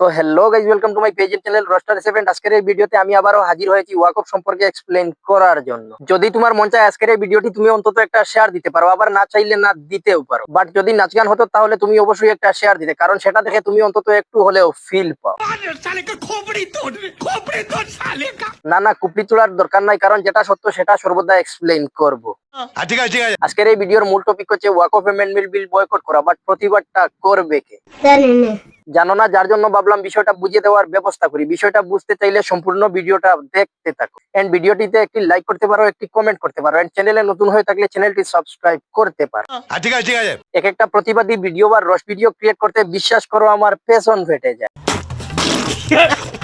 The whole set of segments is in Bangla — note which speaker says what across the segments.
Speaker 1: তো hello guys welcome to my page channel roster seventh আজকের এই ভিডিওতে আমি আবারও হাজির হয়েছি ওয়াকফ সম্পর্কে এক্সপ্লেন করার জন্য। যদি তোমার মন চায় আজকের এই ভিডিওটি তুমি অন্তত একটা শেয়ার দিতে পারো আবার না চাইলে না দিতেও পারো। বাট যদি নাচ গান হতো তাহলে তুমি অবশ্যই একটা শেয়ার দিতে কারণ সেটা দেখে তুমি অন্তত একটু হলেও ফিল পাও। না না কুপড়ি তোলার দরকার নাই কারণ যেটা সত্য সেটা সর্বদা এক্সপ্লেন করব।
Speaker 2: ঠিক আছে ঠিক আছে।
Speaker 1: আজকের এই ভিডিওর মূল টপিক হচ্ছে ওয়াকফ অ্যামেন্ডমেন্ট বিল বয়কট করা বাট প্রতিবাদটা করবে কে? জানো না। যার জন্য ভাবলাম বিষয়টা বুঝিয়ে দেওয়ার ব্যবস্থা করি। বিষয়টা বুঝতে চাইলে সম্পূর্ণ ভিডিওটা দেখতে থাকো। এন্ড ভিডিওটিতে একটি লাইক করতে পারো একটি কমেন্ট করতে পারো। এন্ড চ্যানেলে নতুন হয়ে থাকলে চ্যানেলটি সাবস্ক্রাইব করতে পারো।
Speaker 2: ঠিক আছে ঠিক আছে।
Speaker 1: এক একটা প্রতিবাদী ভিডিও বা রস ভিডিও ক্রিয়েট করতে বিশ্বাস করো আমার পেছন ফেটে যায়।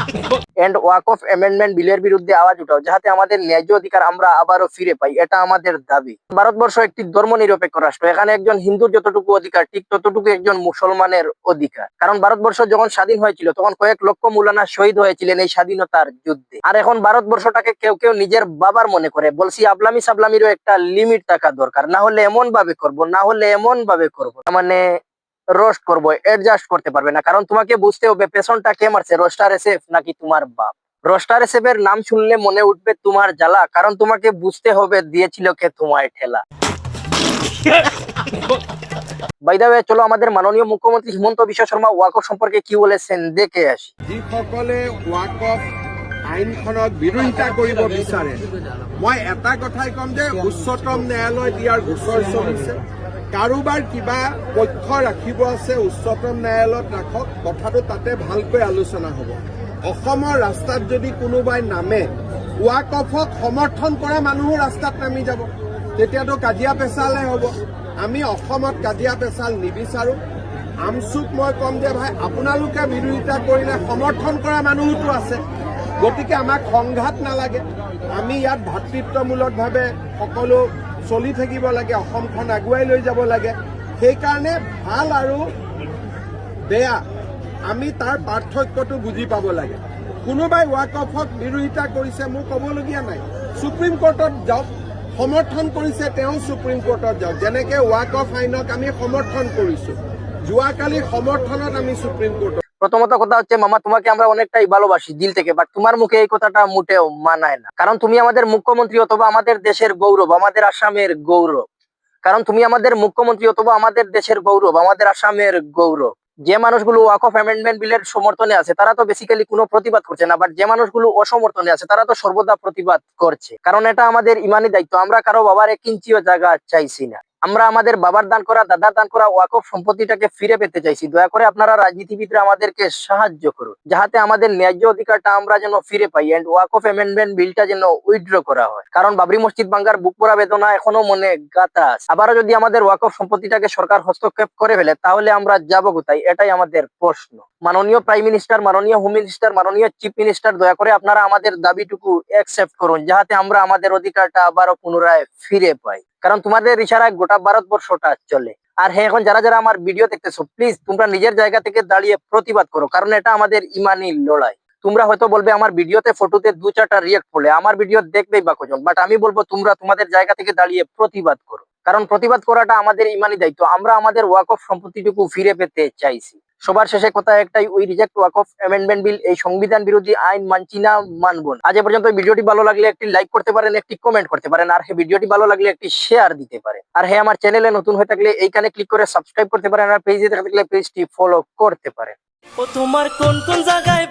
Speaker 1: এন্ড ওয়াক অফ অ্যামেন্ডমেন্ট বিলের বিরুদ্ধে আওয়াজ উঠাও যাতে আমাদের ন্যায্য অধিকার আমরা আবারও ফিরে পাই, এটা আমাদের দাবি। ভারতবর্ষ একটি ধর্ম নিরপেক্ষ রাষ্ট্র, এখানে একজন হিন্দুর যতটুকু অধিকার, ঠিক ততটুকু একজন মুসলমানের অধিকার। কারণ ভারতবর্ষ যখন স্বাধীন হয়েছিল, তখন কয়েক লক্ষ মুলানা শহীদ হয়েছিলেন এই স্বাধীনতার যুদ্ধে। আর এখন ভারতবর্ষটাকে কেউ কেউ নিজের বাবার মনে করে, বলছি আবলামি সাবলামিরও একটা লিমিট থাকা দরকার, না হলে এমন ভাবে করব, না হলে এমন ভাবে করব মানে রোস্ট করব অ্যাডজাস্ট করতে পারবে না। কারণ তোমাকে বুঝতে হবে পেছনটা কে মারছে রোস্টার এসেফ নাকি তোমার বাপ? রোস্টার এসেফের নাম শুনলে মনে উঠবে তোমার জ্বালা কারণ তোমাকে বুঝতে হবে দিয়েছিল কে তোমায় ঠেলা। বাইদাবে চলো আমাদের মাননীয় মুখ্যমন্ত্রী হিমন্ত বিশ্ব শর্মা ওয়াকফ সম্পর্কে কি বলেছেন দেখে আসি।
Speaker 3: যিসকলে ৱাকফ আইনখনক বিৰোধিতা কৰিব বিচাৰে। মই এটা কথাই ক'ম যে উচ্চতম ন্যায়ালয় ইয়াৰ গোচৰ চলিছে। কাৰোবাৰ কিবা পক্ষ ৰাখিব আছে উচ্চতম ন্যায়ালয়ত ৰাখক, কথাটো তাতে ভালকৈ আলোচনা হ'ব। অসমৰ ৰাস্তাত যদি কোনোবাই নামে ৱাকফক সমৰ্থন কৰা মানুহো ৰাস্তাত নামি যাব। তেতিয়াতো কাজিয়া পেচালহে হ'ব। আমি অসমত কাজিয়া পেচাল নিবিচাৰোঁ। আমচুক মই ক'ম যে ভাই, আপোনালোকে বিৰোধিতা কৰিলে সমৰ্থন কৰা মানুহোতো আছে। গতিকে আমাক সংঘাত নালাগে। আমি ইয়াত ভাতৃত্বমূলকভাৱে সকলো চলি থাকিব লাগে অসমখন আগুৱাই লৈ যাব লাগে। সেইকাৰণে ভাল আৰু বেয়া আমি তাৰ পাৰ্থক্যটো বুজি পাব লাগে। কোনোবাই ৱাকফক বিৰোধিতা কৰিছে মোৰ ক'বলগীয়া নাই। সুপ্ৰিম কোৰ্টত যাওক সমৰ্থন কৰিছে তেওঁ সুপ্ৰিম কোৰ্টত যাওক। যেনেকে ৱাকফ আইনক আমি সমৰ্থন কৰিছো যোৱাকালি সমৰ্থনত আমি সুপ্ৰিম কোৰ্টত
Speaker 1: প্রথমত কথা হচ্ছে, মামা, তোমাকে আমরা অনেকটাই ভালোবাসি দিল থেকে বাট তোমার মুখে এই কথাটা মোটেও মানায় না। কারণ তুমি আমাদের মুখ্যমন্ত্রী অথবা আমাদের দেশের গৌরব, আমাদের আসামের গৌরব। কারণ তুমি আমাদের মুখ্যমন্ত্রী অথবা আমাদের দেশের গৌরব, আমাদের আসামের গৌরব। যে মানুষগুলো ওয়াক অফ অ্যামেন্ডমেন্ট বিলের সমর্থনে আছে, তারা তো বেসিক্যালি কোনো প্রতিবাদ করছে না বাট যে মানুষগুলো অসমর্থনে আছে, তারা তো সর্বদা প্রতিবাদ করছে। কারণ এটা আমাদের ইমানি দায়িত্ব, আমরা কারও বাবার এক ইঞ্চিও জায়গা চাইছি না। আমরা আমাদের বাবার দান করা, দাদার দান করা, ওয়াকফ সম্পত্তিটাকে ফিরে পেতে চাইছি। দয়া করে আপনারা রাজনীতিবিদরা আমাদেরকে সাহায্য করুন, যাহাতে আমাদের ন্যায্য অধিকারটা আমরা যেন ফিরে পাই এন্ড ওয়াকফ অ্যামেন্ডমেন্ট বিলটা যেন উইথড্র করা হয়। কারণ বাবরি মসজিদ ভাঙ্গার বুক পড়া বেদনা এখনও মনে গাতা আছে। আবারও যদি আমাদের ওয়াকফ সম্পত্তিটাকে সরকার হস্তক্ষেপ করে ফেলে, তাহলে আমরা যাব কোথায়? এটাই আমাদের প্রশ্ন। মাননীয় প্রাইম মিনিস্টার মাননীয় হোম মিনিস্টার মাননীয় চিফ মিনিস্টার দয়া করে আপনারা আমাদের দাবিটুকু অ্যাকসেপ্ট করুন, যাহাতে আমরা আমাদের অধিকারটা আবারও পুনরায় ফিরে পাই। কারণ তোমাদের ইশারায় গোটা ভারতবর্ষটা চলে। আর হ্যাঁ এখন যারা যারা আমার ভিডিও দেখতেছো প্লিজ তোমরা নিজের জায়গা থেকে দাঁড়িয়ে প্রতিবাদ করো, কারণ এটা আমাদের ইমানি লড়াই। তোমরা হয়তো বলবে, আমার ভিডিওতে ফটোতে দু চারটা রিয়েক্ট করলে আমার ভিডিও দেখবেই বা কজন? বাট আমি বলব, তোমরা তোমাদের জায়গা থেকে দাঁড়িয়ে প্রতিবাদ করো। কারণ প্রতিবাদ করাটা আমাদের ইমানি দায়িত্ব। আমরা আমাদের ওয়াক অফ সম্পত্তিটুকু ফিরে পেতে চাইছি। সবার শেষে কথা একটাই ওই reject walk of amendment bill এই সংবিধান বিরোধী আইন মানছি না, মানব না। আজ পর্যন্ত ভিডিওটি ভালো লাগলে একটি লাইক করতে পারেন, একটি কমেন্ট করতে পারেন, আর হ্যাঁ ভিডিওটি ভালো লাগলে একটি শেয়ার দিতে পারেন। আর হ্যাঁ আমার চ্যানেলে নতুন হয়ে থাকলে এইখানে ক্লিক করে সাবস্ক্রাইব করতে পারেন, আর পেজে থাকলে পেজটি ফলো করতে পারেন।
Speaker 4: ও তোমার কোন কোন জায়গায়